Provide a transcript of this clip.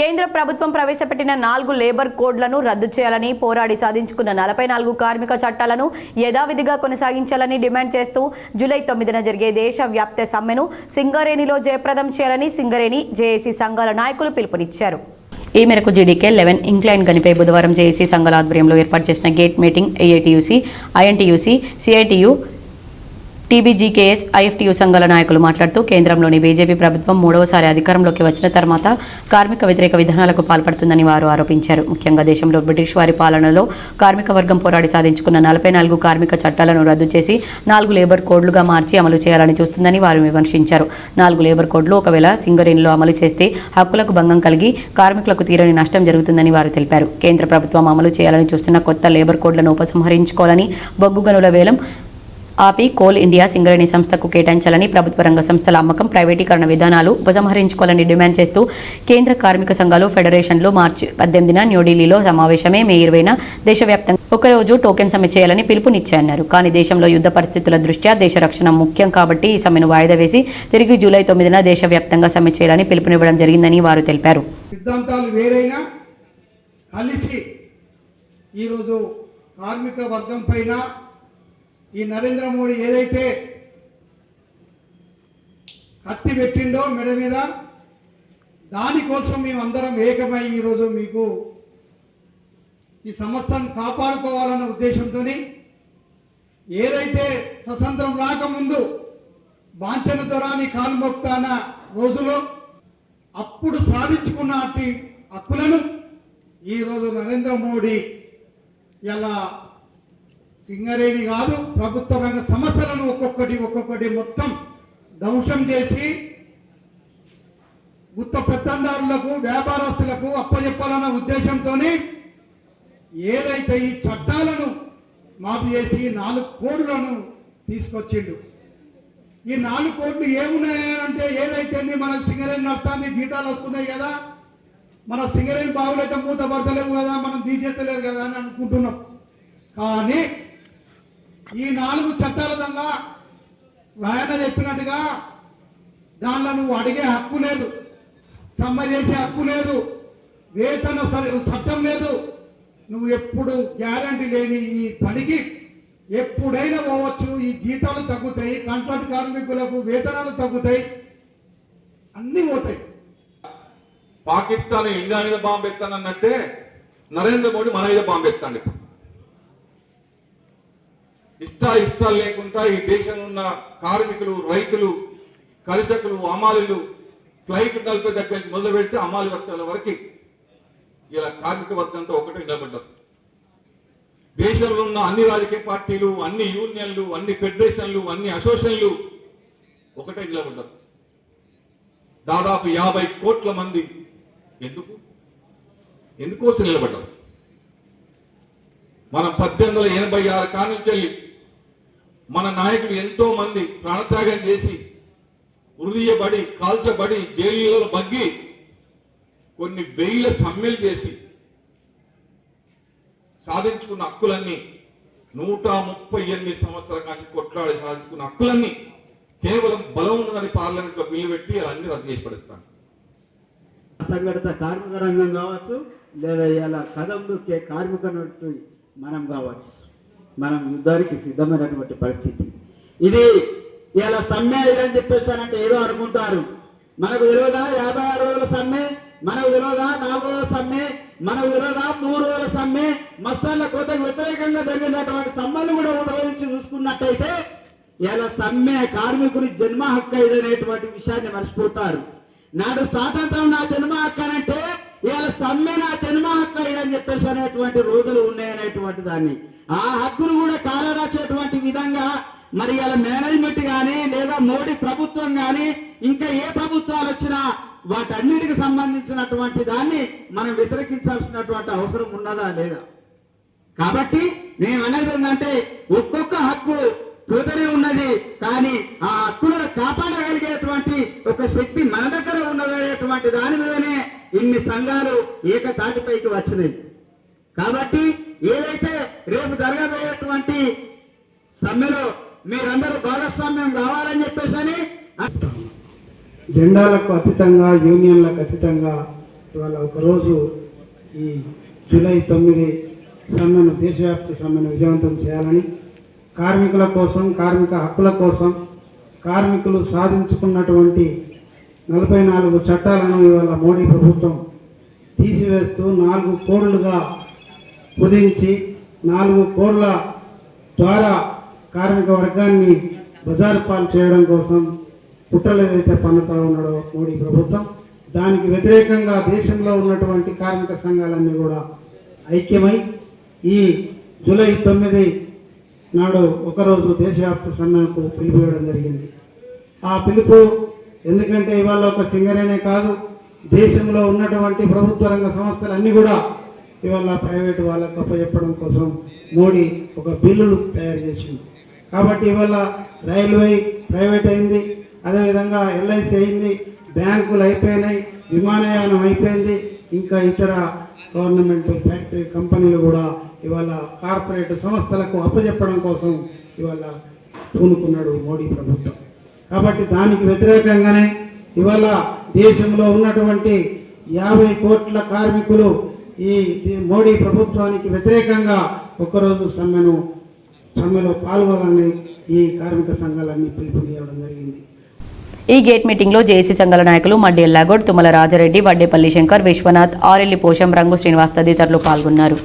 కేంద్ర ప్రభుత్వం ప్రవేశపెట్టిన నాలుగు లేబర్ కోడ్లను రద్దు చేయాలని పోరాడి సాధించుకున్న నలభై నాలుగు కార్మిక చట్టాలను యథావిధిగా కొనసాగించాలని డిమాండ్ చేస్తూ జూలై తొమ్మిదిన జరిగే దేశవ్యాప్త సమ్మెను సింగరేణిలో జయప్రదం చేయాలని సింగరేణి జేఏసీ సంఘాల నాయకులు పిలుపునిచ్చారు. ఈ మేరకు జీడీకే లెవెన్ ఇంక్లైన్ గనిపై బుధవారం జేఏసీ సంఘాల ఆధ్వర్యంలో ఏర్పాటు చేసిన gate meeting AITUC INTUC CITU TBGKS IFTU సంఘాల నాయకులు మాట్లాడుతూ కేంద్రంలోని బీజేపీ ప్రభుత్వం మూడవసారి అధికారంలోకి వచ్చిన తర్వాత కార్మిక వ్యతిరేక విధానాలకు పాల్పడుతుందని వారు ఆరోపించారు. ముఖ్యంగా దేశంలో బ్రిటిష్ వారి పాలనలో కార్మిక వర్గం పోరాడి సాధించుకున్న నలభై నాలుగు కార్మిక చట్టాలను రద్దు చేసి నాలుగు లేబర్ కోడ్లుగా మార్చి అమలు చేయాలని చూస్తుందని వారు విమర్శించారు. నాలుగు లేబర్ కోడ్లు ఒకవేళ సింగరేణిలో అమలు చేస్తే హక్కులకు భంగం కలిగి కార్మికులకు తీరని నష్టం జరుగుతుందని వారు తెలిపారు. కేంద్ర ప్రభుత్వం అమలు చేయాలని చూస్తున్న కొత్త లేబర్ కోడ్లను ఉపసంహరించుకోవాలని బొగ్గు గనుల వేలం ఆపి కోల్ ఇండియా సింగరేణి సంస్థకు కేటాయించాలని ప్రభుత్వ రంగ సంస్థల అమ్మకం ప్రైవేటీకరణ విధానాలు ఉపసంహరించుకోవాలని డిమాండ్ చేస్తూ కేంద్ర కార్మిక సంఘాలు ఫెడరేషన్లు మార్చి పద్దెనిమిదిన న్యూఢిల్లీలో సమావేశమే మే ఇరవైన దేశవ్యాప్తంగా ఒకరోజు టోకెన్ సమ్మె చేయాలని పిలుపునిచ్చాయన్నారు. కానీ దేశంలో యుద్ధ పరిస్థితుల దృష్ట్యా దేశ రక్షణ ముఖ్యం కాబట్టి ఈ సమ్మెను వాయిదా వేసి తిరిగి జూలై తొమ్మిదిన దేశవ్యాప్తంగా సమ్మె చేయాలని పిలుపునివ్వడం జరిగిందని వారు తెలిపారు. సిద్ధాంతాలు వేరైనా కలిసి ఈరోజు కార్మిక వర్గం పైన ఈ నరేంద్ర మోడీ ఏదైతే కత్తి పెట్టిండో మెడ మీద దానికోసం మేమందరం ఏకమై ఈరోజు మీకు ఈ సంస్థను కాపాడుకోవాలన్న ఉద్దేశంతో ఏదైతే స్వతంత్రం రాకముందు వాంఛన దొరాని కాల్మొక్తాన రోజులో అప్పుడు సాధించుకున్న అట్టి హక్కులను ఈరోజు నరేంద్ర మోడీ ఇలా సింగరేణి కాదు ప్రభుత్వ రంగ సంస్థలను ఒక్కొక్కటి ఒక్కొక్కటి మొత్తం ధ్వంసం చేసి గుత్త పెత్తందారులకు వ్యాపారస్తులకు అప్పజెప్పాలన్న ఉద్దేశంతోనే ఏదైతే ఈ చట్టాలను మాఫీ చేసి నాలుగు కోడ్లను తీసుకొచ్చిండు. ఈ నాలుగు కోట్లు ఏమున్నాయంటే ఏదైతే మన సింగరేణి నడుతుంది జీతాలు వస్తున్నాయి కదా. మన సింగరేణి బావులు అయితే మూత పడతలేవు కదా మనం తీసేస్తలేరు కదా అని అనుకుంటున్నాం. కానీ ఈ నాలుగు చట్టాల దంగా ఆయన చెప్పినట్టుగా దానిలో నువ్వు అడిగే హక్కు లేదు సమ్మె చేసే హక్కు లేదు వేతన చట్టం లేదు. నువ్వు ఎప్పుడు గ్యారంటీ లేని ఈ పనికి ఎప్పుడైనా పోవచ్చు. ఈ జీతాలు తగ్గుతాయి కాంట్రాక్ట్ కార్మికులకు వేతనాలు తగ్గుతాయి. అన్నీ పోతాయి. పాకిస్తాన్ ఇండియా మీద బాంబు ఎత్తానన్నట్టే నరేంద్ర మోడీ మన మీద బాంబు ఇప్పుడు. ఇష్ట ఇష్టాలు లేకుండా ఈ దేశంలో ఉన్న కార్మికులు రైతులు కరిచకులు అమాలులు ఫ్లైట్ నలిపే దగ్గర నుంచి మొదలు పెడితే వర్గాల వరకు ఇలా కార్మిక వర్గంతో ఒకటే నిలబడ్డారు. దేశంలో ఉన్న అన్ని రాజకీయ పార్టీలు అన్ని యూనియన్లు అన్ని ఫెడరేషన్లు అన్ని అసోసియేషన్లు ఒకటే నిలబడ్డారు. దాదాపు యాభై కోట్ల మంది ఎందుకు? ఎందుకోసం నిలబడ్డారు? మనం పద్దెనిమిది వందల ఎనభై ఆరు కానుంచెల్లి మన నాయకులు ఎంతో మంది ప్రాణత్యాగం చేసి ఉరిదీయబడి కాల్చబడి జైలులో బగ్గి కొన్ని వెయ్యిల సమ్మెలు చేసి సాధించుకున్న హక్కులన్నీ నూట ముప్పై ఎనిమిది సంవత్సరాల కానీ కొట్లాడి సాధించుకున్న హక్కులన్నీ కేవలం బలం ఉన్నదని పార్లమెంట్లో బిల్లు పెట్టి అన్ని రద్దు చేసి పెడతాను. అసంఘటిత కార్మిక రంగం కావచ్చు లేదా ఇలా కదం దొక్కే కార్మిక నట్టు మనం కావచ్చు. మనం యుద్ధానికి సిద్ధమైనటువంటి పరిస్థితి. ఇది ఇలా సమ్మె ఇదని చెప్పేసానంటే ఏదో అనుకుంటారు. మనకు తెలియదా యాభై ఆరు రోజుల సమ్మె మనకు తెలియదా నాలుగు రోజుల సమ్మె మనకు తెలియదా మూడు రోజుల సమ్మె మస్టర్ల కోతకు వ్యతిరేకంగా జరిగినటువంటి సమ్మెను కూడా ఉపయోగించి చూసుకున్నట్టయితే ఇలా సమ్మె కార్మికుని జన్మ హక్కు ఇదనేటువంటి విషయాన్ని మర్చిపోతారు. నాడు స్వాతంత్రం నా జన్మ హక్కు అనంటే ఇవాళ సమ్మె నా జన్మ హక్కు అని చెప్పేసి అనేటువంటి రోజులు ఉన్నాయనేటువంటి దాన్ని. ఆ హక్కును కూడా కాలరాసేటువంటి విధంగా మరి ఇలా మేనేజ్మెంట్ కానీ లేదా మోడీ ప్రభుత్వం కానీ ఇంకా ఏ ప్రభుత్వాలు వచ్చినా వాటన్నిటికి సంబంధించినటువంటి దాన్ని మనం వ్యతిరేకించాల్సినటువంటి అవసరం ఉన్నదా లేదా? కాబట్టి మేము అనేది ఏంటంటే ఒక్కొక్క హక్కు పోతూనే ఉన్నది కానీ ఆ హక్కులను కాపాడగలిగేటువంటి ఒక శక్తి మన దగ్గర ఉన్నదనేటువంటి దాని మీదనే ఇన్ని సంఘాలు ఏకతాటిపైకి వచ్చినాయి. కాబట్టి ఏదైతే రేపు జరగబోయేటువంటి సమ్మెలో మీరందరూ భాగస్వామ్యం కావాలని చెప్పేసి అని జెండాలకు అతీతంగా యూనియన్లకు అతీతంగా ఇవాళ ఒకరోజు ఈ జూలై తొమ్మిది సమ్మెను దేశవ్యాప్త సమ్మెను విజయవంతం చేయాలని కార్మికుల కోసం కార్మిక హక్కుల కోసం కార్మికులు సాధించుకున్నటువంటి నలభై నాలుగు చట్టాలను ఇవాళ మోడీ ప్రభుత్వం తీసివేస్తూ నాలుగు కోడ్లుగా కుదించి నాలుగు కోర్ల ద్వారా కార్మిక వర్గాన్ని బజారు పాలు చేయడం కోసం పుట్టలు ఏదైతే పన్నుతా ఉన్నాడో మోడీ ప్రభుత్వం దానికి వ్యతిరేకంగా దేశంలో ఉన్నటువంటి కార్మిక సంఘాలన్నీ కూడా ఐక్యమై ఈ జూలై తొమ్మిది నాడు ఒకరోజు దేశవ్యాప్త సమ్మెకు పిలిపివ్వడం జరిగింది. ఆ పిలుపు ఎందుకంటే ఇవాళ ఒక సింగరేనే కాదు దేశంలో ఉన్నటువంటి ప్రభుత్వ రంగ సంస్థలన్నీ కూడా ఇవాళ ప్రైవేటు వాళ్ళకు అప్పచెప్పడం కోసం మోడీ ఒక బిల్లులు తయారు చేసింది కాబట్టి ఇవాళ రైల్వే ప్రైవేట్ అయింది అదేవిధంగా ఎల్ఐసి అయింది బ్యాంకులు అయిపోయినాయి విమానయానం అయిపోయింది ఇంకా ఇతర గవర్నమెంట్ ఫ్యాక్టరీ కంపెనీలు కూడా ఇవాళ కార్పొరేట్ సంస్థలకు అప్పచెప్పడం కోసం ఇవాళ పూనుకున్నాడు మోడీ ప్రభుత్వం. కాబట్టి దానికి వ్యతిరేకంగానే ఇవాళ దేశంలో ఉన్నటువంటి యాభై కోట్ల కార్మికులు ఈ మోడీ ప్రభుత్వానికి వ్యతిరేకంగా ఒక్కరోజు సమ్మెను సమ్మెలో పాల్గొనాలని ఈ కార్మిక సంఘాలన్నీ పిలుపునివ్వడం జరిగింది. ఈ గేట్ మీటింగ్లో జేఏసీ సంఘాల నాయకులు మడ్డి ఎల్లాగోడ్ తుమ్మల రాజారెడ్డి వడ్డేపల్లి శంకర్ విశ్వనాథ్ ఆరెల్లి పోషం రంగు శ్రీనివాస్ తదితరులు పాల్గొన్నారు.